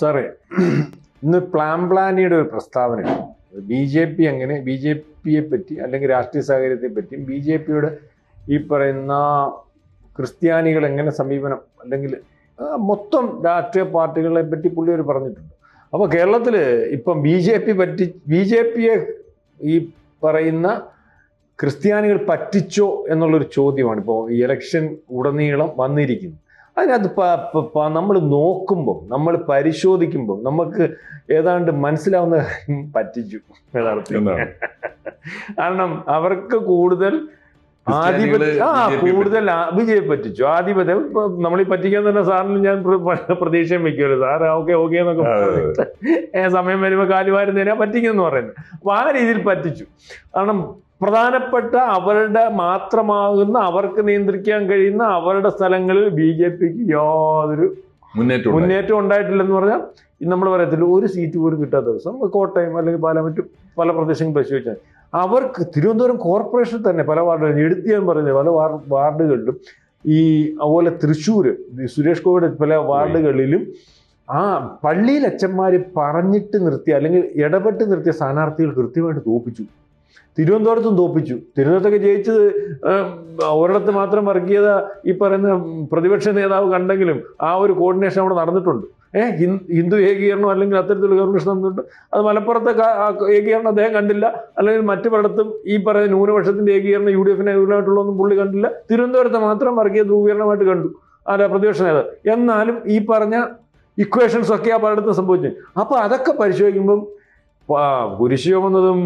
സാറേ ഇന്ന് പ്ലാൻ പ്ലാനിയുടെ ഒരു പ്രസ്താവനയാണ് ബി ജെ പി എങ്ങനെ ബി ജെ പിയെ പറ്റി അല്ലെങ്കിൽ രാഷ്ട്രീയ സാഹചര്യത്തെ പറ്റിയും ബി ജെ പിയുടെ ഈ പറയുന്ന ക്രിസ്ത്യാനികൾ എങ്ങനെ സമീപനം അല്ലെങ്കിൽ മൊത്തം രാഷ്ട്രീയ പാർട്ടികളെ പറ്റി പുള്ളി ഒരു പറഞ്ഞിട്ടുണ്ട്. അപ്പോൾ കേരളത്തിൽ ഇപ്പം ബി ജെ പി പറ്റി ബി ജെ പിയെ ഈ പറയുന്ന ക്രിസ്ത്യാനികൾ പറ്റിച്ചോ എന്നുള്ളൊരു ചോദ്യമാണ് ഇപ്പോൾ ഈ ഇലക്ഷൻ ഉടനീളം വന്നിരിക്കുന്നത്. അതിനകത്ത് നമ്മൾ നോക്കുമ്പോൾ നമ്മൾ പരിശോധിക്കുമ്പോൾ നമുക്ക് ഏതാണ്ട് മനസ്സിലാവുന്ന കാര്യം പറ്റിച്ചു. യഥാർത്ഥത്തിൽ? കാരണം അവർക്ക് കൂടുതൽ ആധിപത്യം ആ കൂടുതൽ ബിജെപി പറ്റിച്ചു ആധിപത്യം. നമ്മൾ ഈ പറ്റിക്കാൻ തന്നെ സാറിന് ഞാൻ പ്ര- പ്രതീക്ഷയും വെക്കുമല്ലോ സാർ ഓക്കെ ഓക്കെ എന്നൊക്കെ സമയം വരുമ്പോൾ കാലുവാരുന്നതിനാ പറ്റിക്കുന്നു പറയുന്നത്. അപ്പൊ ആ രീതിയിൽ പറ്റിച്ചു. കാരണം പ്രധാനപ്പെട്ട അവരുടെ മാത്രമാകുന്ന അവർക്ക് നിയന്ത്രിക്കാൻ കഴിയുന്ന അവരുടെ സ്ഥലങ്ങളിൽ ബി ജെ പിക്ക് യാതൊരു മുന്നേറ്റം. മുന്നേറ്റം ഉണ്ടായിട്ടില്ലെന്ന് പറഞ്ഞാൽ നമ്മൾ പറയത്തില്ല ഒരു സീറ്റ് പോലും കിട്ടാത്ത ദിവസം കോട്ടയം അല്ലെങ്കിൽ പല മറ്റു പല പ്രദേശങ്ങളും പരിശോധിച്ചാൽ അവർക്ക് തിരുവനന്തപുരം കോർപ്പറേഷൻ തന്നെ പല വാർഡുകളിലും എടുത്ത് ഞാൻ പറഞ്ഞത് പല വാർ- വാർഡുകളിലും ഈ അതുപോലെ തൃശ്ശൂർ സുരേഷ് ഗോപിയുടെ പല വാർഡുകളിലും ആ പള്ളിയിൽ അച്ഛന്മാർ പറഞ്ഞിട്ട് നിർത്തിയ അല്ലെങ്കിൽ ഇടപെട്ട് നിർത്തിയ സ്ഥാനാർത്ഥികൾ കൃത്യമായിട്ട് തോപ്പിച്ചു തിരുവനന്തപുരത്തും തോപ്പിച്ചു. തിരുവനന്തപുരത്തൊക്കെ ജയിച്ചത് ഒരിടത്ത് മാത്രം വർഗീയത ഈ പറയുന്ന പ്രതിപക്ഷ നേതാവ് കണ്ടെങ്കിലും ആ ഒരു കോർഡിനേഷൻ അവിടെ നടന്നിട്ടുണ്ട്. ഏഹ് ഹിന്ദു ഏകീകരണം അല്ലെങ്കിൽ അത്തരത്തിലുള്ള ഗവർണേഷൻ നടന്നിട്ടുണ്ട്. അത് മലപ്പുറത്തെ ഏകീകരണം അദ്ദേഹം കണ്ടില്ല. അല്ലെങ്കിൽ മറ്റു പലയിടത്തും ഈ പറയുന്ന ന്യൂനപക്ഷത്തിന്റെ ഏകീകരണം യു ഡി എഫിന് അനുകൂലമായിട്ടുള്ളതൊന്നും പുള്ളി കണ്ടില്ല. തിരുവനന്തപുരത്ത് മാത്രം വർഗീയ ധ്രുവീകരണമായിട്ട് കണ്ടു അല്ല പ്രതിപക്ഷ നേതാവ്. എന്നാലും ഈ പറഞ്ഞ ഇക്വേഷൻസ് ഒക്കെ ആ പലയിടത്തും സംഭവിച്ചു അപ്പൊ അതൊക്കെ പരിശോധിക്കുമ്പം കുരിശ് ചുമന്നതും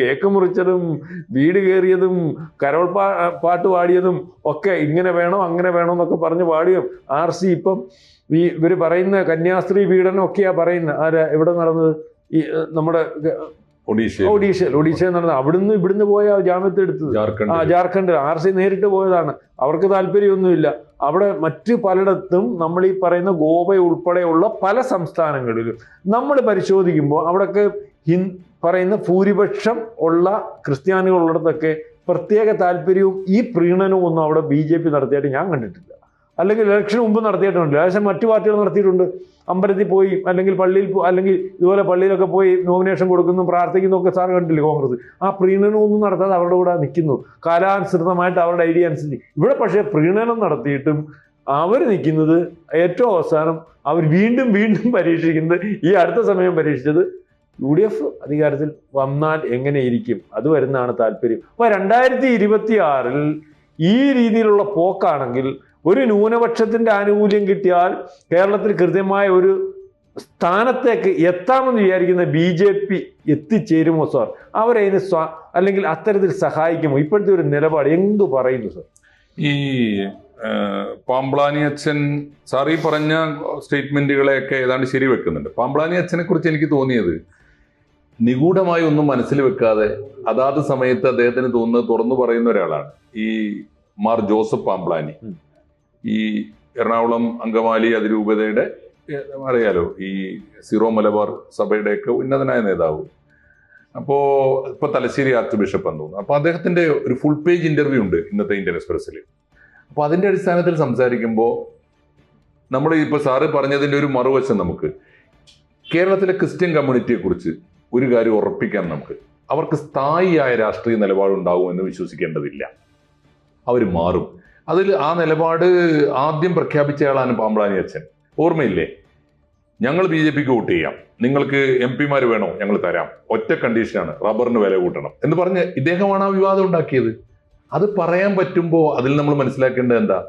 കേക്ക് മുറിച്ചതും വീട് കയറിയതും കരോൾ പാ പാട്ട് പാടിയതും ഒക്കെ ഇങ്ങനെ വേണോ അങ്ങനെ വേണോ എന്നൊക്കെ പറഞ്ഞ് പാടിയും ആർ സി ഇപ്പം ഈ ഇവർ പറയുന്ന കന്യാസ്ത്രീ പീഡനം ഒക്കെയാ പറയുന്നത്. ആരാ എവിടെ നടന്നത്? ഈ നമ്മുടെ ഒഡീഷ ഒഡീഷയിൽ. ഒഡീഷയിൽ. നടന്നത് അവിടുന്ന് ഇവിടുന്ന് പോയ ജാമ്യത്തെ എടുത്തത്. ആ ജാർഖണ്ഡ് ആർ സി നേരിട്ട് പോയതാണ്. അവർക്ക് താല്പര്യമൊന്നുമില്ല. അവിടെ മറ്റ് പലയിടത്തും നമ്മൾ ഈ പറയുന്ന ഗോവ ഉൾപ്പെടെയുള്ള പല സംസ്ഥാനങ്ങളിലും നമ്മൾ പരിശോധിക്കുമ്പോൾ അവിടെയൊക്കെ ഹിൻ പറയുന്ന ഭൂരിപക്ഷം ഉള്ള ക്രിസ്ത്യാനികളുള്ളിടത്തൊക്കെ പ്രത്യേക താല്പര്യവും ഈ പ്രീണനവും ഒന്നും അവിടെ ബി ജെ പി നടത്തിയായിട്ട് ഞാൻ കണ്ടിട്ടില്ല. അല്ലെങ്കിൽ ഇലക്ഷന് മുമ്പ് നടത്തിയിട്ടുണ്ട് ഏകദേശം മറ്റു പാർട്ടികൾ നടത്തിയിട്ടുണ്ട്. അമ്പലത്തിൽ പോയി അല്ലെങ്കിൽ പള്ളിയിൽ അല്ലെങ്കിൽ ഇതുപോലെ പള്ളിയിലൊക്കെ പോയി നോമിനേഷൻ കൊടുക്കുന്നു പ്രാർത്ഥിക്കുന്നു ഒക്കെ സാർ കണ്ടില്ലേ കോൺഗ്രസ്? ആ പ്രീണനമൊന്നും നടത്താതെ അവരുടെ കൂടെ നിൽക്കുന്നു. കാലാനുസൃതമായിട്ട് അവരുടെ ഐഡിയ അനുസരിച്ച്. ഇവിടെ പക്ഷേ പ്രീണനം നടത്തിയിട്ടും അവർ നിൽക്കുന്നത് ഏറ്റവും അവസാനം അവർ വീണ്ടും വീണ്ടും പരീക്ഷിക്കുന്നത് ഈ അടുത്ത സമയം പരീക്ഷിച്ചത് യു ഡി എഫ് അധികാരത്തിൽ വന്നാൽ എങ്ങനെ ഇരിക്കും അത് വരുന്നതാണ് താല്പര്യം. അപ്പൊ രണ്ടായിരത്തി ഇരുപത്തി ആറിൽ ഈ രീതിയിലുള്ള പോക്കാണെങ്കിൽ ഒരു ന്യൂനപക്ഷത്തിന്റെ ആനുകൂല്യം കിട്ടിയാൽ കേരളത്തിൽ കൃത്യമായ ഒരു സ്ഥാനത്തേക്ക് എത്താമെന്ന് വിചാരിക്കുന്ന ബി ജെ പി എത്തിച്ചേരുമോ സാർ? അവരതിന് സ്വ അല്ലെങ്കിൽ അത്തരത്തിൽ സഹായിക്കുമോ? ഇപ്പോഴത്തെ ഒരു നിലപാട് എന്തു പറയുന്നു സാർ? ഈ പാമ്പ്ളാനി അച്ഛൻ സാർ ഈ പറഞ്ഞ സ്റ്റേറ്റ്മെന്റുകളെയൊക്കെ ഏതാണ്ട് ശരി വെക്കുന്നുണ്ട്. പാമ്പ്ളാനി അച്ഛനെ കുറിച്ച് എനിക്ക് തോന്നിയത് നിഗൂഢമായി ഒന്നും മനസ്സിൽ വെക്കാതെ അതാത് സമയത്ത് അദ്ദേഹത്തിന് തോന്നുന്നത് തുറന്നു പറയുന്ന ഒരാളാണ്. ഈ മാർ ജോസഫ് പാമ്പ്ളാനി. ഈ എറണാകുളം അങ്കമാലി അതിരൂപതയുടെ അറിയാലോ ഈ സീറോ മലബാർ സഭയുടെയൊക്കെ ഉന്നതനായ നേതാവ്. അപ്പോ ഇപ്പൊ തലശ്ശേരി ആർച്ച് ബിഷപ്പ് എന്ന് തോന്നുന്നു. അപ്പൊ അദ്ദേഹത്തിന്റെ ഒരു ഫുൾ പേജ് ഇന്റർവ്യൂ ഉണ്ട് ഇന്നത്തെ ഇന്ത്യൻ എക്സ്പ്രസ്സിൽ അപ്പൊ അതിന്റെ അടിസ്ഥാനത്തിൽ സംസാരിക്കുമ്പോൾ നമ്മൾ ഇപ്പൊ സാറ് പറഞ്ഞതിന്റെ ഒരു മറുവശം നമുക്ക്. കേരളത്തിലെ ക്രിസ്ത്യൻ കമ്മ്യൂണിറ്റിയെ കുറിച്ച് ഒരു കാര്യം ഉറപ്പിക്കാം നമുക്ക്. അവർക്ക് സ്ഥായിയായ രാഷ്ട്രീയ നിലപാടുണ്ടാകുമെന്ന് വിശ്വസിക്കേണ്ടതില്ല. അവർ മാറും. അതിൽ ആ നിലപാട് ആദ്യം പ്രഖ്യാപിച്ചയാളാണ് പാമ്പളാനി അച്ഛൻ. ഓർമ്മയില്ലേ? ഞങ്ങൾ ബി ജെ പിക്ക് വോട്ട് ചെയ്യാം. നിങ്ങൾക്ക് എം പിമാർ വേണോ? ഞങ്ങൾ തരാം. ഒറ്റ കണ്ടീഷനാണ് റബ്ബറിന് വില കൂട്ടണം. എന്ന് പറഞ്ഞ് ഇദ്ദേഹമാണ് ആ വിവാദം ഉണ്ടാക്കിയത്. അത് പറയാൻ പറ്റുമ്പോൾ അതിൽ നമ്മൾ മനസ്സിലാക്കേണ്ടത് എന്താ?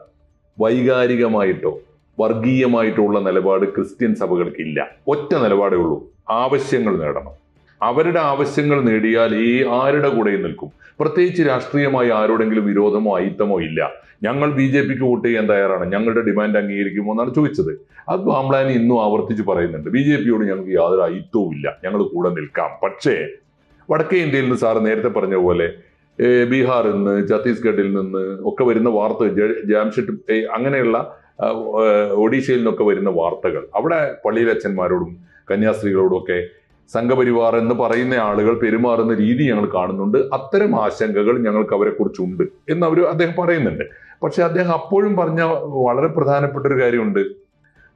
വൈകാരികമായിട്ടോ വർഗീയമായിട്ടുള്ള നിലപാട് ക്രിസ്ത്യൻ സഭകൾക്കില്ല ഒറ്റ നിലപാടേ ഉള്ളൂ. ആവശ്യങ്ങൾ നേടണം. അവരുടെ ആവശ്യങ്ങൾ നേടിയാൽ ഈ ആരുടെ കൂടെയും നിൽക്കും? പ്രത്യേകിച്ച് രാഷ്ട്രീയമായി ആരോടെങ്കിലും വിരോധമോ അയിത്തമോ ഇല്ല. ഞങ്ങൾ ബി ജെ പിക്ക് വോട്ട് ചെയ്യാൻ തയ്യാറാണ്. ഞങ്ങളുടെ ഡിമാൻഡ് അംഗീകരിക്കുമോ എന്നാണ് ചോദിച്ചത്. അത് പാമ്പ്ലാനി ഇന്നും ആവർത്തിച്ച് പറയുന്നുണ്ട്. ബി ജെ പിയോട് ഞങ്ങൾക്ക് യാതൊരു അയിത്തവും ഇല്ല. ഞങ്ങൾ കൂടെ നിൽക്കാം. പക്ഷേ വടക്കേ ഇന്ത്യയിൽ നിന്ന് സാറ് നേരത്തെ പറഞ്ഞ പോലെ ബീഹാറിൽ നിന്ന് ഛത്തീസ്ഗഡിൽ നിന്ന് ഒക്കെ വരുന്ന വാർത്ത ജാംഷെഡ് അങ്ങനെയുള്ള ഒഡീഷയിൽ നിന്നൊക്കെ വരുന്ന വാർത്തകൾ. അവിടെ പള്ളിയിലച്ഛന്മാരോടും കന്യാസ്ത്രീകളോടും ഒക്കെ സംഘപരിവാർ എന്ന് പറയുന്ന ആളുകൾ പെരുമാറുന്ന രീതി ഞങ്ങൾ കാണുന്നുണ്ട്. അത്തരം ആശങ്കകൾ ഞങ്ങൾക്ക് അവരെ കുറിച്ചുണ്ട് എന്ന് അവർ അദ്ദേഹം പറയുന്നുണ്ട്. പക്ഷെ അദ്ദേഹം അപ്പോഴും പറഞ്ഞ വളരെ പ്രധാനപ്പെട്ട ഒരു കാര്യമുണ്ട്.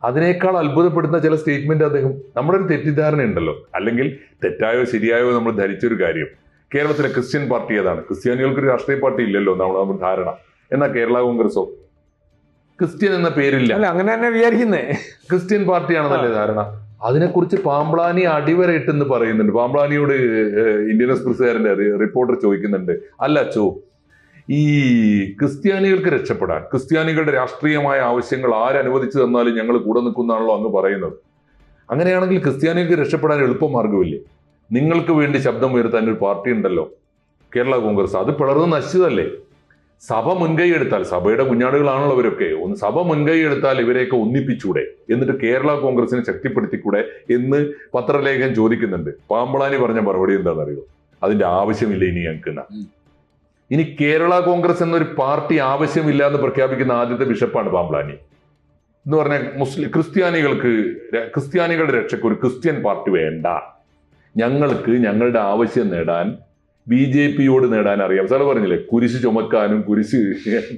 അതിനേക്കാൾ അത്ഭുതപ്പെടുന്ന ചില സ്റ്റേറ്റ്മെന്റ് അദ്ദേഹം നമ്മുടെ ഒരു തെറ്റിദ്ധാരണ ഉണ്ടല്ലോ. അല്ലെങ്കിൽ തെറ്റായോ ശരിയായോ നമ്മൾ ധരിച്ചൊരു കാര്യം. കേരളത്തിലെ ക്രിസ്ത്യൻ പാർട്ടി ഏതാണ്? ക്രിസ്ത്യാനികൾക്ക് ഒരു രാഷ്ട്രീയ പാർട്ടി ഇല്ലല്ലോ നമ്മൾ നമ്മുടെ ധാരണ. എന്നാൽ കേരള കോൺഗ്രസോ? ക്രിസ്ത്യൻ എന്ന പേരില്ല. അല്ല അങ്ങനെ തന്നെ വിചാരിക്കുന്നേ. ക്രിസ്ത്യൻ പാർട്ടിയാണെന്നല്ലേ ധാരണ. അതിനെക്കുറിച്ച് പാമ്പ്ളാനി അടിവരയിട്ടെന്ന് പറയുന്നുണ്ട്. പാമ്പ്ളാനിയോട് ഇന്ത്യൻ എക്സ്പ്രസ്സുകാരന്റെ റിപ്പോർട്ടർ ചോദിക്കുന്നുണ്ട്. അല്ല അച്ചോ ഈ ക്രിസ്ത്യാനികൾക്ക് രക്ഷപ്പെടാൻ ക്രിസ്ത്യാനികളുടെ രാഷ്ട്രീയമായ ആവശ്യങ്ങൾ ആരനുവദിച്ചു തന്നാലും ഞങ്ങൾ കൂടെ നിൽക്കുന്നതാണല്ലോ അങ്ങ് പറയുന്നത്. അങ്ങനെയാണെങ്കിൽ ക്രിസ്ത്യാനികൾക്ക് രക്ഷപ്പെടാൻ എളുപ്പമാർഗമില്ലേ നിങ്ങൾക്ക് വേണ്ടി ശബ്ദം ഉയർത്താൻ ഒരു പാർട്ടി ഉണ്ടല്ലോ കേരള കോൺഗ്രസ്. അത് പിളർന്ന് നശിച്ചതല്ലേ? സഭ മുൻകൈ എടുത്താൽ സഭയുടെ കുഞ്ഞാടുകളാണല്ലോ ഇവരൊക്കെ. ഒന്ന് സഭ മുൻകൈ എടുത്താൽ ഇവരെയൊക്കെ ഒന്നിപ്പിച്ചൂടെ? എന്നിട്ട് കേരള കോൺഗ്രസിനെ ശക്തിപ്പെടുത്തിക്കൂടെ എന്ന് പത്രലേഖൻ ചോദിക്കുന്നുണ്ട്. പാമ്പളാനി പറഞ്ഞ മറുപടി എന്താണെന്നറിയോ? അതിന്റെ ആവശ്യമില്ല ഇനി ഞങ്ങൾക്ക്. ഇനി കേരള കോൺഗ്രസ് എന്നൊരു പാർട്ടി ആവശ്യമില്ല എന്ന് പ്രഖ്യാപിക്കുന്ന ആദ്യത്തെ ബിഷപ്പാണ് പാമ്പ്ലാനി എന്ന് പറഞ്ഞാൽ മുസ്ലിം ക്രിസ്ത്യാനികൾക്ക് ക്രിസ്ത്യാനികളുടെ രക്ഷയ്ക്ക് ഒരു ക്രിസ്ത്യൻ പാർട്ടി വേണ്ട. ഞങ്ങൾക്ക് ഞങ്ങളുടെ ആവശ്യം നേടാൻ ബി ജെ പിയോട് നേടാൻ അറിയാം. സാറ് പറഞ്ഞില്ലേ കുരിശ് ചുമക്കാനും കുരിശ്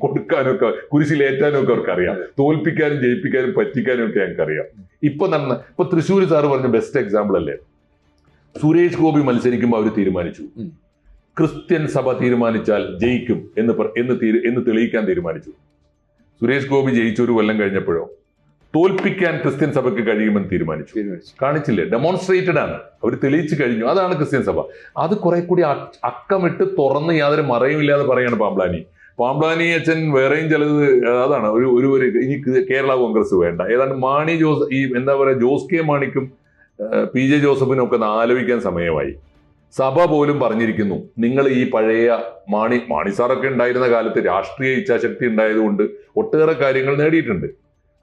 കൊടുക്കാനും ഒക്കെ കുരിശിലേറ്റാനും ഒക്കെ അവർക്ക് അറിയാം തോൽപ്പിക്കാനും ജയിപ്പിക്കാനും പറ്റിക്കാനും ഒക്കെ ഞങ്ങൾക്ക് അറിയാം ഇപ്പൊ നടന്ന ഇപ്പൊ തൃശ്ശൂർ സാറ് പറഞ്ഞ ബെസ്റ്റ് എക്സാമ്പിൾ അല്ലേ? സുരേഷ് ഗോപി മത്സരിക്കുമ്പോൾ അവർ തീരുമാനിച്ചു. ക്രിസ്ത്യൻ സഭ തീരുമാനിച്ചാൽ ജയിക്കും എന്ന് എന്ന് തീരു- എന്ന് തെളിയിക്കാൻ തീരുമാനിച്ചു. സുരേഷ് ഗോപി ജയിച്ച ഒരു കൊല്ലം കഴിഞ്ഞപ്പോഴോ? തോൽപ്പിക്കാൻ ക്രിസ്ത്യൻ സഭയ്ക്ക് കഴിയുമെന്ന് തീരുമാനിച്ചു. കാണിച്ചില്ലേ? ഡെമോൺസ്ട്രേറ്റഡ് ആണ്. അവർ തെളിയിച്ചു കഴിഞ്ഞു. അതാണ് ക്രിസ്ത്യൻ സഭ. അത് കുറെ കൂടി അക്കമിട്ട് തുറന്ന് യാതൊരു മറയുമില്ലാതെ പറയാണ് പാമ്പ്ലാനി പാമ്പ്ലാനി അച്ഛൻ വേറെയും ചിലത് അതാണ്. ഒരു ഒരു ഒരു ഇനി കേരള കോൺഗ്രസ് വേണ്ട. ഏതാണ്ട് മാണി ജോസ് ഈ എന്താ പറയുക ജോസ് കെ മാണിക്കും പി ജെ ജോസഫിനും ഒക്കെ ആലോചിക്കാൻ സമയമായി. സഭ പോലും പറഞ്ഞിരിക്കുന്നു. നിങ്ങൾ ഈ പഴയ മാണി മാണി സാറൊക്കെ ഉണ്ടായിരുന്ന കാലത്ത് രാഷ്ട്രീയ ഇച്ഛാശക്തി ഉണ്ടായതുകൊണ്ട് ഒട്ടേറെ കാര്യങ്ങൾ നേടിയിട്ടുണ്ട്.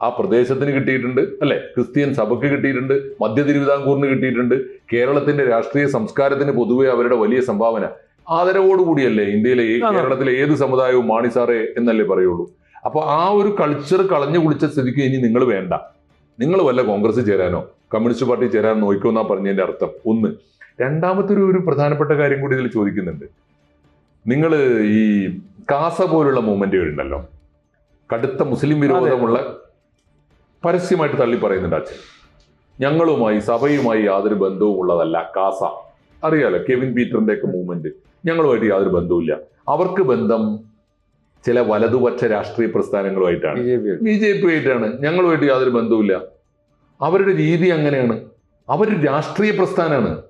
ആ പ്രദേശത്തിന് കിട്ടിയിട്ടുണ്ട് അല്ലെ? ക്രിസ്ത്യൻ സഭയ്ക്ക് കിട്ടിയിട്ടുണ്ട് മധ്യ തിരുവിതാംകൂറിന് കിട്ടിയിട്ടുണ്ട്. കേരളത്തിന്റെ രാഷ്ട്രീയ സംസ്കാരത്തിന് പൊതുവെ അവരുടെ വലിയ സംഭാവന. ആദരവോടുകൂടിയല്ലേ ഇന്ത്യയിലെ കേരളത്തിലെ ഏത് സമുദായവും മാണി സാറേ എന്നല്ലേ പറയുള്ളൂ. അപ്പൊ ആ ഒരു കൾച്ചർ കളഞ്ഞു കുളിച്ച സ്ഥിതിക്ക് ഇനി നിങ്ങൾ വേണ്ട. നിങ്ങൾ വല്ല കോൺഗ്രസ് ചേരാനോ കമ്മ്യൂണിസ്റ്റ് പാർട്ടി ചേരാനോ നോക്കോ എന്നാ പറഞ്ഞതിന്റെ അർത്ഥം. ഒന്ന് രണ്ടാമത്തെ ഒരു ഒരു പ്രധാനപ്പെട്ട കാര്യം കൂടി ഇതിൽ ചോദിക്കുന്നുണ്ട്. നിങ്ങൾ ഈ കാസ പോലുള്ള മൂവ്മെന്റുകൾ ഉണ്ടല്ലോ. കടുത്ത മുസ്ലിം വിരോധമുള്ള പരസ്യമായിട്ട് തള്ളി പറയുന്നുണ്ട് അച്ഛൻ. ഞങ്ങളുമായി സഭയുമായി യാതൊരു ബന്ധവും ഉള്ളതല്ല കാസ. അറിയാലോ കെവിൻ പീറ്ററിന്റെ ഒക്കെ മൂവ്മെന്റ്. ഞങ്ങളുമായിട്ട് യാതൊരു ബന്ധവുമില്ല. അവർക്ക് ബന്ധം ചില വലതുപക്ഷ രാഷ്ട്രീയ പ്രസ്ഥാനങ്ങളുമായിട്ടാണ്. ബി ജെ പി ആയിട്ടാണ്. ഞങ്ങളുമായിട്ട് യാതൊരു ബന്ധവുമില്ല. അവരുടെ രീതി അങ്ങനെയാണ്. അവർ രാഷ്ട്രീയ പ്രസ്ഥാനമാണ്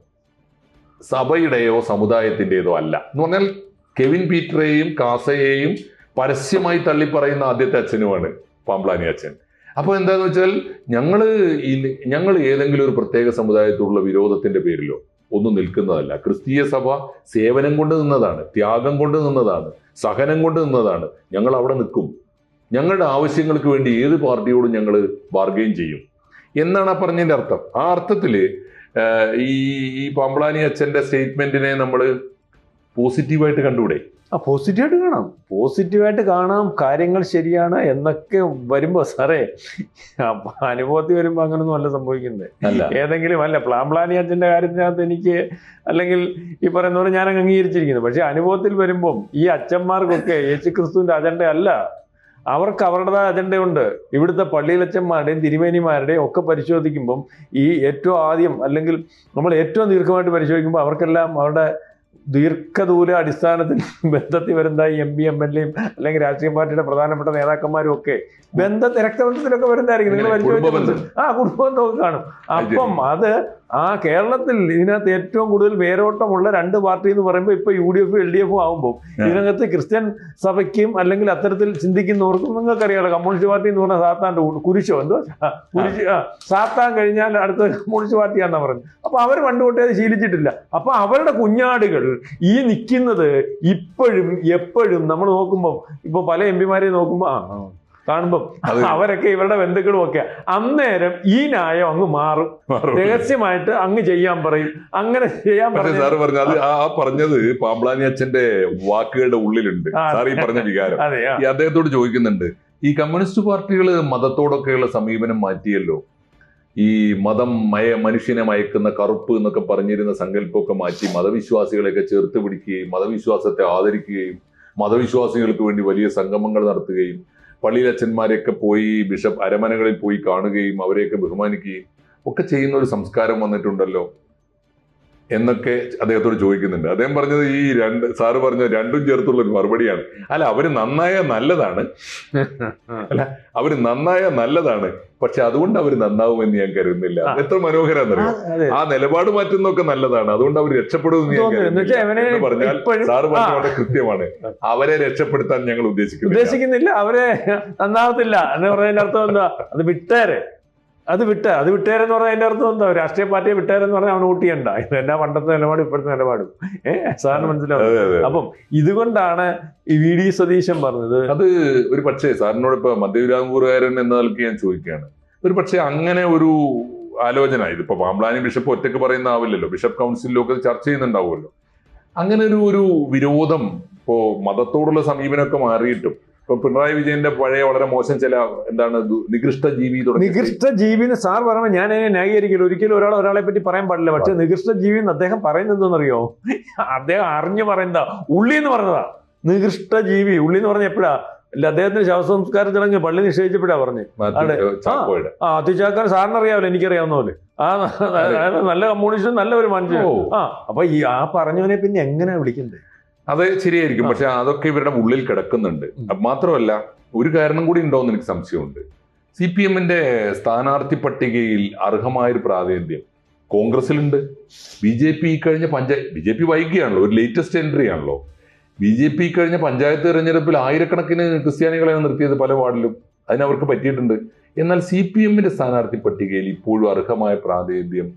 സഭയുടെയോ സമുദായത്തിന്റെതോ അല്ല. എന്ന് പറഞ്ഞാൽ കെവിൻ പീറ്ററേയും കാസയെയും പരസ്യമായി തള്ളിപ്പറയുന്ന ആദ്യത്തെ അച്ഛനുമാണ് പാമ്പ്ലാനി അച്ഛൻ. അപ്പോൾ എന്താന്ന് വെച്ചാൽ ഞങ്ങൾ ഞങ്ങൾ ഏതെങ്കിലും ഒരു പ്രത്യേക സമുദായത്തോടുള്ള വിരോധത്തിന്റെ പേരിലോ ഒന്നും നിൽക്കുന്നതല്ല. ക്രിസ്തീയ സഭ സേവനം കൊണ്ട് നിന്നതാണ് ത്യാഗം കൊണ്ട് നിന്നതാണ് സഹനം കൊണ്ട് നിന്നതാണ്. ഞങ്ങൾ അവിടെ നിൽക്കും. ഞങ്ങളുടെ ആവശ്യങ്ങൾക്ക് വേണ്ടി ഏത് പാർട്ടിയോടും ഞങ്ങൾ ബാർഗെയിൻ ചെയ്യും. എന്നാണ് ആ പറഞ്ഞതിന്റെ അർത്ഥം. ആ അർത്ഥത്തിൽ ആഹ് ഈ ഈ പാമ്പളാനി അച്ഛന്റെ സ്റ്റേറ്റ്മെന്റിനെ നമ്മൾ പോസിറ്റീവായിട്ട് കണ്ടുകൂടെ ആ പോസിറ്റീവായിട്ട് കാണാം. പോസിറ്റീവായിട്ട് കാണാം കാര്യങ്ങൾ ശരിയാണ് എന്നൊക്കെ വരുമ്പോ സാറേ അനുഭവത്തിൽ വരുമ്പോ അങ്ങനൊന്നും അല്ല സംഭവിക്കുന്നത്. ഏതെങ്കിലും അല്ല പ്ലാംപ്ലാനി അച്ഛന്റെ കാര്യത്തിനകത്ത് എനിക്ക് അല്ലെങ്കിൽ ഈ പറയുന്ന പോലെ ഞാൻ അംഗീകരിച്ചിരിക്കുന്നു. പക്ഷെ അനുഭവത്തിൽ വരുമ്പം ഈ അച്ഛന്മാർക്കൊക്കെ യേശു ക്രിസ്തുവിന്റെ അജണ്ട അല്ല അവർക്ക് അവരുടേതായ അജണ്ടയുണ്ട് ഇവിടുത്തെ പള്ളിയിലച്ചന്മാരുടെയും തിരുമേനിമാരുടെയും ഒക്കെ പരിശോധിക്കുമ്പം ഈ ഏറ്റവും ആദ്യം അല്ലെങ്കിൽ നമ്മൾ ഏറ്റവും ദീർഘമായിട്ട് പരിശോധിക്കുമ്പോൾ അവർക്കെല്ലാം അവരുടെ ദീർഘദൂര അടിസ്ഥാനത്തിൽ ബന്ധത്തിൽ വരുന്ന എം പി എം എൽ എയും അല്ലെങ്കിൽ രാഷ്ട്രീയ പാർട്ടിയുടെ പ്രധാനപ്പെട്ട നേതാക്കന്മാരും ഒക്കെ ബന്ധ രക്തബന്ധത്തിലൊക്കെ വരുന്നതായിരിക്കും. നിങ്ങൾ എങ്ങനെ? ആ കുടുംബം നോക്കി കാണും. അപ്പം അത് ആ കേരളത്തിൽ ഇതിനകത്ത് ഏറ്റവും കൂടുതൽ വേരോട്ടമുള്ള രണ്ട് പാർട്ടി എന്ന് പറയുമ്പോൾ ഇപ്പൊ യു ഡി എഫും എൽ ഡി എഫും ആകുമ്പോൾ ഇതിനകത്ത് ക്രിസ്ത്യൻ സഭയ്ക്കും അല്ലെങ്കിൽ അത്തരത്തിൽ ചിന്തിക്കുന്നവർക്കും നിങ്ങൾക്കറിയാലോ കമ്മ്യൂണിസ്റ്റ് പാർട്ടി എന്ന് പറഞ്ഞാൽ സാത്താന്റെ കൂടെ കുരിശോ എന്തോ? കുരിശ് സാത്താൻ കഴിഞ്ഞാൽ അടുത്ത കമ്മ്യൂണിസ്റ്റ് പാർട്ടിയാണെന്ന് പറഞ്ഞു അപ്പൊ അവർ പണ്ട് തൊട്ടേ അത് ശീലിച്ചിട്ടില്ല. അപ്പൊ അവരുടെ കുഞ്ഞാടുകൾ ഈ നിൽക്കുന്നത് ഇപ്പോഴും എപ്പോഴും നമ്മൾ നോക്കുമ്പോൾ ഇപ്പൊ പല എം പിമാരെയും നോക്കുമ്പോൾ ആ, കാണുമ്പോൾ അവരൊക്കെ ഇവരുടെ ബന്ധുക്കളും ഒക്കെ അന്നേരം ഈ ന്യായം അങ്ങ് മാറും. രഹസ്യമായിട്ട് അങ്ങ് ചെയ്യാൻ പറയും. അങ്ങനെ ചെയ്യാൻ പറയും സാറ് പറഞ്ഞ അത് ആ പറഞ്ഞത് പാമ്പ്ലാനി അച്ഛന്റെ വാക്കുകളുടെ ഉള്ളിലുണ്ട്. സാർ ഈ പറഞ്ഞ വികാരം. ഈ അദ്ദേഹത്തോട് ചോദിക്കുന്നുണ്ട് ഈ കമ്മ്യൂണിസ്റ്റ് പാർട്ടികൾ മതത്തോടൊക്കെയുള്ള സമീപനം മാറ്റിയല്ലോ? ഈ മതം മയ മനുഷ്യനെ മയക്കുന്ന കറുപ്പ് എന്നൊക്കെ പറഞ്ഞിരുന്ന സങ്കല്പമൊക്കെ മാറ്റി മതവിശ്വാസികളെയൊക്കെ ചേർത്ത് പിടിക്കുകയും മതവിശ്വാസത്തെ ആദരിക്കുകയും മതവിശ്വാസികൾക്ക് വേണ്ടി വലിയ സംഗമങ്ങൾ നടത്തുകയും പള്ളിയിലച്ഛന്മാരെയൊക്കെ പോയി ബിഷപ്പ് അരമനകളിൽ പോയി കാണുകയും അവരെയൊക്കെ ബഹുമാനിക്കുകയും ഒക്കെ ചെയ്യുന്ന ഒരു സംസ്കാരം വന്നിട്ടുണ്ടല്ലോ. എന്നൊക്കെ അദ്ദേഹത്തോട് ചോദിക്കുന്നുണ്ട്. അദ്ദേഹം പറഞ്ഞത് ഈ രണ്ട് സാറ് പറഞ്ഞ രണ്ടും ചേർത്തുള്ള ഒരു മറുപടിയാണ്. അല്ല അവർ നന്നായ നല്ലതാണ്. അല്ല അവർ നന്നായ നല്ലതാണ്. പക്ഷെ അതുകൊണ്ട് അവർ നന്നാവുമെന്ന് ഞാൻ കരുതുന്നില്ല. എത്ര മനോഹരാന്നറിയോ? ആ നിലപാട് മാറ്റുന്നൊക്കെ നല്ലതാണ്. അതുകൊണ്ട് അവർ രക്ഷപ്പെടുമെന്ന് ഞാൻ കരുതുന്നില്ല. പറഞ്ഞാൽ സാറ് പറഞ്ഞ കൃത്യമാണ്. അവരെ രക്ഷപ്പെടുത്താൻ ഞങ്ങൾ ഉദ്ദേശിക്കുന്നു ഉദ്ദേശിക്കുന്നില്ല. അവരെ നന്നാവത്തില്ല. എന്ന് പറഞ്ഞതിന്റെ അർത്ഥം എന്താ? അത് വിട്ടേരെ. അത് വിട്ട അത് വിട്ടേരെന്ന് പറഞ്ഞാൽ അതിന്റെ അർത്ഥം എന്താ? രാഷ്ട്രീയ പാർട്ടിയെ വിട്ടേരെന്ന് പറഞ്ഞാൽ അവൻ വോട്ട് ചെയ്യണ്ട. ഇത് എന്നാ പണ്ടത്തെ നിലപാട് ഇപ്പോഴത്തെ നിലപാടും. ഏഹ് സാറിന് മനസ്സിലാവും. അപ്പം ഇതുകൊണ്ടാണ് ഈ വി ഡി സതീശൻ പറഞ്ഞത്. അത് ഒരു പക്ഷേ സാറിനോട് ഇപ്പൊ മധ്യവിരാമൂർകാരൻ എന്ന നിലയ്ക്ക് ഞാൻ ചോദിക്കുകയാണ്. ഒരു പക്ഷേ അങ്ങനെ ഒരു ആലോചന ഇതിപ്പോ പാമ്പ്ലാനി ബിഷപ്പ് ഒറ്റയ്ക്ക് പറയുന്ന ആവില്ലല്ലോ. ബിഷപ്പ് കൗൺസിലൊക്കെ ചർച്ച ചെയ്യുന്നുണ്ടാവുമല്ലോ. അങ്ങനെ ഒരു ഒരു വിരോധം ഇപ്പോ മതത്തോടുള്ള സമീപനമൊക്കെ മാറിയിട്ടും ഇപ്പൊ പിണറായി വിജയന്റെ പഴയ വളരെ മോശം ചില എന്താണ് നികൃഷ്ട ജീവി നികൃഷ്ട നികൃഷ്ട ജീവിന്ന് സാർ പറയുമ്പോൾ ഞാൻ അതിനെ ന്യായീകരിക്കില്ല. ഒരിക്കലും ഒരാൾ ഒരാളെ പറ്റി പറയാൻ പാടില്ല. പക്ഷെ നികൃഷ്ട ജീവി എന്ന് അദ്ദേഹം പറയുന്നത് എന്തെന്നറിയോ അദ്ദേഹം അറിഞ്ഞു പറയുന്നതാ. ഉള്ളി എന്ന് പറഞ്ഞതാ. നികൃഷ്ട ജീവി. ഉള്ളി എന്ന് പറഞ്ഞ എപ്പോഴാ? അല്ല അദ്ദേഹത്തിന് ശവസംസ്കാരം ചടങ്ങ് പള്ളി നിഷേധിച്ചപ്പോഴാ പറഞ്ഞു. ആ അത്തിച്ചാക്കാൻ സാറിന് അറിയാമല്ലോ എനിക്കറിയാവുന്ന പോലെ. ആ നല്ല കമ്മ്യൂണിസ്റ്റും നല്ല ഒരു മനുഷ്യൻ ആ അപ്പൊ ഈ ആ പറഞ്ഞവനെ പിന്നെ എങ്ങനെ വിളിക്കണ്ടേ? അത് ശരിയായിരിക്കും. പക്ഷെ അതൊക്കെ ഇവരുടെ ഉള്ളിൽ കിടക്കുന്നുണ്ട്. മാത്രമല്ല ഒരു കാരണം കൂടി ഉണ്ടോന്ന് എനിക്ക് സംശയമുണ്ട്. സി പി എമ്മിന്റെ സ്ഥാനാർത്ഥി പട്ടികയിൽ അർഹമായൊരു പ്രാതിനിധ്യം കോൺഗ്രസിലുണ്ട്. ബി ജെ പി കഴിഞ്ഞ പഞ്ചായ ബി ജെ പി വൈകിയാണല്ലോ ഒരു ലേറ്റസ്റ്റ് എൻട്രി ആണല്ലോ. ബി ജെ പി കഴിഞ്ഞ പഞ്ചായത്ത് തെരഞ്ഞെടുപ്പിൽ ആയിരക്കണക്കിന് ക്രിസ്ത്യാനികളെ നിർത്തിയത് പല വാർഡിലും അതിനവർക്ക് പറ്റിയിട്ടുണ്ട്. എന്നാൽ സി പി എമ്മിന്റെ സ്ഥാനാർത്ഥി പട്ടികയിൽ ഇപ്പോഴും അർഹമായ പ്രാതിനിധ്യം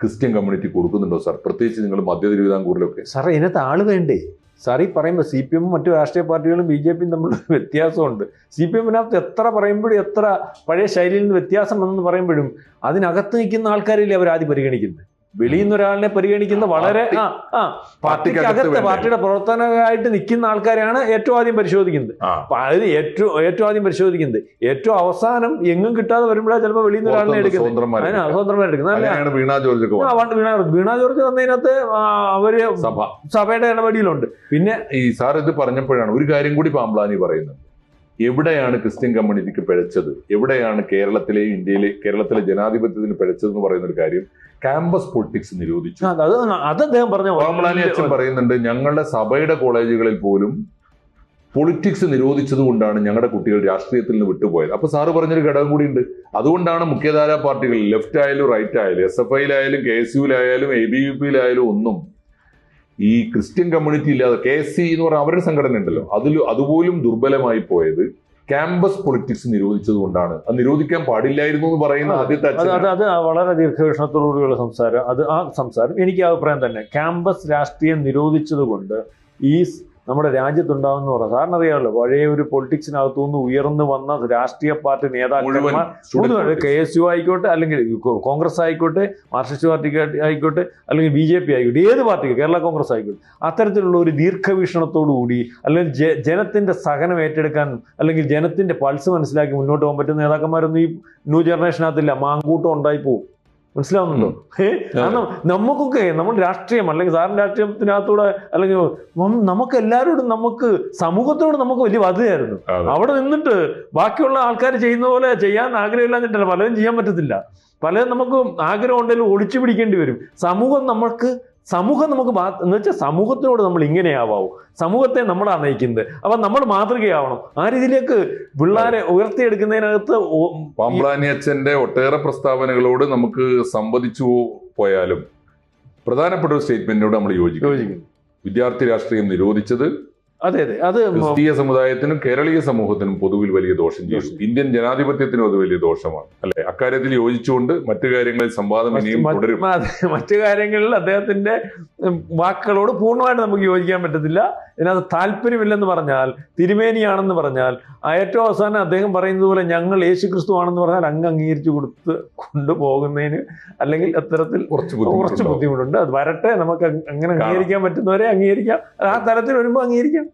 ക്രിസ്ത്യൻ കമ്മ്യൂണിറ്റി കൊടുക്കുന്നുണ്ടോ? സാർ പ്രത്യേകിച്ച് നിങ്ങൾ മധ്യ തിരുവിതാംകൂറിലൊക്കെ സാറേ ഇതിനകത്ത് ആൾ വേണ്ടേ? സാർ ഈ പറയുമ്പോൾ സി പി എമ്മും മറ്റു രാഷ്ട്രീയ പാർട്ടികളും ബി ജെ പിയും തമ്മിലുള്ള വ്യത്യാസമുണ്ട്. സി പി എമ്മിനകത്ത് എത്ര പറയുമ്പോഴും എത്ര പഴയ ശൈലിയിൽ നിന്ന് വ്യത്യാസം വന്നെന്ന് പറയുമ്പോഴും അതിനകത്ത് നിൽക്കുന്ന ആൾക്കാരില്ലേ അവർ ആദ്യം പരിഗണിക്കുന്നത്? വെളിയിൽ നിന്ന് ഒരാളിനെ പരിഗണിക്കുന്ന വളരെ ആ ആ പാർട്ടിക്കകത്ത്? പാർട്ടിയുടെ പ്രവർത്തനമായിട്ട് നിൽക്കുന്ന ആൾക്കാരെയാണ് ഏറ്റവും ആദ്യം പരിശോധിക്കുന്നത്. അതായത് ഏറ്റവും ഏറ്റവും ആദ്യം പരിശോധിക്കുന്നത് ഏറ്റവും അവസാനം എങ്ങും കിട്ടാതെ വരുമ്പോഴാണ് ചിലപ്പോൾ വെളിയിൽ നിന്ന് ഒരാളിനെ എടുക്കുന്നത്. അങ്ങനെയാണ് വീണ ജോർജ്. വന്നതിനകത്ത് അവർ സഭ. സഭയുടെ ഇടപെടലുണ്ട്. പിന്നെ ഈ സാർ ഇത് പറഞ്ഞപ്പോഴാണ് ഒരു കാര്യം കൂടി പാമ്പ്ലാനി പറയുന്നത്. എവിടെയാണ് ക്രിസ്ത്യൻ കമ്മ്യൂണിറ്റിക്ക് പിഴച്ചത്? എവിടെയാണ് കേരളത്തിലെ ഇന്ത്യയിലെ കേരളത്തിലെ ജനാധിപത്യത്തിന് പിഴച്ചത് എന്ന് പറയുന്ന ഒരു കാര്യം ക്യാമ്പസ് പൊളിറ്റിക്സ് നിരോധിച്ചു. അത് അദ്ദേഹം പറഞ്ഞു പാമ്പ്ലാനി അച്ഛൻ പറയുന്നുണ്ട് ഞങ്ങളുടെ സഭയുടെ കോളേജുകളിൽ പോലും പൊളിറ്റിക്സ് നിരോധിച്ചത് കൊണ്ടാണ് ഞങ്ങളുടെ കുട്ടികൾ രാഷ്ട്രീയത്തിൽ നിന്ന് വിട്ടുപോയത്. അപ്പൊ സാറ് പറഞ്ഞൊരു ഘടകം കൂടി ഉണ്ട് അതുകൊണ്ടാണ് മുഖ്യധാരാ പാർട്ടികൾ ലെഫ്റ്റ് ആയാലും റൈറ്റ് ആയാലും എസ് എഫ് ഐയിലായാലും കെ എസ് യുയിലായാലും എ ബി യു പിയിലായാലും ഒന്നും ഈ ക്രിസ്ത്യൻ കമ്മ്യൂണിറ്റി ഇല്ലാതെ കെ എസ് സി എന്ന് പറഞ്ഞ അവരുടെ സംഘടന ഉണ്ടല്ലോ. അതിൽ അതുപോലും ദുർബലമായി പോയത് ക്യാമ്പസ് പൊളിറ്റിക്സ് നിരോധിച്ചത് കൊണ്ടാണ്. അത് നിരോധിക്കാൻ പാടില്ലായിരുന്നു എന്ന് പറയുന്ന ആദ്യത്തെ അത് അത് വളരെ ദീർഘവീക്ഷണത്തോടുകൂടിയുള്ള സംസാരം. അത് ആ സംസാരം. എനിക്ക് അഭിപ്രായം തന്നെ. ക്യാമ്പസ് രാഷ്ട്രീയം നിരോധിച്ചത് കൊണ്ട് ഈ നമ്മുടെ രാജ്യത്തുണ്ടാവുന്ന പറഞ്ഞാൽ സാറിന് അറിയാമല്ലോ പഴയ ഒരു പൊളിറ്റിക്സിനകത്തു നിന്ന് ഉയർന്നു വന്ന രാഷ്ട്രീയ പാർട്ടി നേതാക്കന്മാർ മുഴുവൻ കെ എസ് യു ആയിക്കോട്ടെ അല്ലെങ്കിൽ കോൺഗ്രസ് ആയിക്കോട്ടെ മാർക്സിസ്റ്റ് പാർട്ടി ആയിക്കോട്ടെ അല്ലെങ്കിൽ ബി ജെ പി ആയിക്കോട്ടെ ഏത് പാർട്ടിക്ക് കേരള കോൺഗ്രസ് ആയിക്കോട്ടെ അത്തരത്തിലുള്ള ഒരു ദീർഘവീക്ഷണത്തോടു കൂടി അല്ലെങ്കിൽ ജനത്തിന്റെ സഹനം ഏറ്റെടുക്കാൻ അല്ലെങ്കിൽ ജനത്തിന്റെ പൾസ് മനസ്സിലാക്കി മുന്നോട്ട് പോകാൻ പറ്റുന്ന നേതാക്കന്മാരൊന്നും ഈ ന്യൂ ജനറേഷനകത്തില്ല. മാങ്കൂട്ടം ഉണ്ടായി പോകും മനസ്സിലാവുന്നുണ്ടോ? ഏ? കാരണം നമുക്കൊക്കെ നമ്മൾ രാഷ്ട്രീയം അല്ലെങ്കിൽ സാറിന് രാഷ്ട്രീയത്തിനകത്തൂടെ അല്ലെങ്കിൽ നമുക്ക് എല്ലാവരോടും നമുക്ക് സമൂഹത്തോട് നമുക്ക് വലിയ ബാധ്യതയായിരുന്നു അവിടെ നിന്നിട്ട് ബാക്കിയുള്ള ആൾക്കാർ ചെയ്യുന്ന പോലെ ചെയ്യാൻ ആഗ്രഹമില്ല എന്നിട്ടല്ല പലരും ചെയ്യാൻ പറ്റത്തില്ല. പലരും നമുക്ക് ആഗ്രഹം ഉണ്ടെങ്കിലും ഒളിച്ചു പിടിക്കേണ്ടി വരും. സമൂഹം നമുക്ക് സമൂഹം നമുക്ക് എന്ന് വെച്ചാൽ സമൂഹത്തിനോട് നമ്മൾ ഇങ്ങനെയാവാവൂ. സമൂഹത്തെ നമ്മളാണ് നയിക്കുന്നത്. അപ്പൊ നമ്മൾ മാതൃകയാവണം. ആ രീതിയിലേക്ക് പിള്ളേരെ ഉയർത്തിയെടുക്കുന്നതിനകത്ത് പാമ്പളാനി പാമ്പ്ലാനി അച്ഛന്റെ ഒട്ടേറെ പ്രസ്താവനകളോട് നമുക്ക് സംവദിച്ചു പോയാലും പ്രധാനപ്പെട്ട ഒരു സ്റ്റേറ്റ്മെന്റിനോട് നമ്മൾ യോജിക്കും. യോജിക്കുന്നു വിദ്യാർത്ഥി രാഷ്ട്രീയം നിരോധിച്ചത് അതെ അതെ. അത് ക്രിസ്തീയ സമുദായത്തിനും കേരളീയ സമൂഹത്തിനും പൊതുവിൽ വലിയ ദോഷം ചെയ്യും ഇന്ത്യൻ ജനാധിപത്യത്തിനും അത് വലിയ ദോഷമാണ്. അല്ലെ? അക്കാര്യത്തിൽ യോജിച്ചുകൊണ്ട് മറ്റു കാര്യങ്ങളിൽ സംവാദം ഇനിയും തുടരും. മറ്റു കാര്യങ്ങളിൽ അദ്ദേഹത്തിന്റെ വാക്കുകളോട് പൂർണമായിട്ട് നമുക്ക് യോജിക്കാൻ പറ്റത്തില്ല. ഇതിനകത്ത് താല്പര്യമില്ലെന്ന് പറഞ്ഞാൽ തിരുമേനിയാണെന്ന് പറഞ്ഞാൽ ഏറ്റവും അവസാനം അദ്ദേഹം പറയുന്നത് പോലെ ഞങ്ങൾ യേശു ക്രിസ്തു ആണെന്ന് പറഞ്ഞാൽ അങ്ങ് അംഗീകരിച്ചു കൊടുത്ത് കൊണ്ടുപോകുന്നതിന് അല്ലെങ്കിൽ അത്തരത്തിൽ കുറച്ച്. ബുദ്ധിമുട്ടുണ്ട്. അത് വരട്ടെ നമുക്ക് അങ്ങനെ അംഗീകരിക്കാൻ പറ്റുന്നവരെ അംഗീകരിക്കാം. ആ തരത്തിൽ വരുമ്പോൾ അംഗീകരിക്കാം.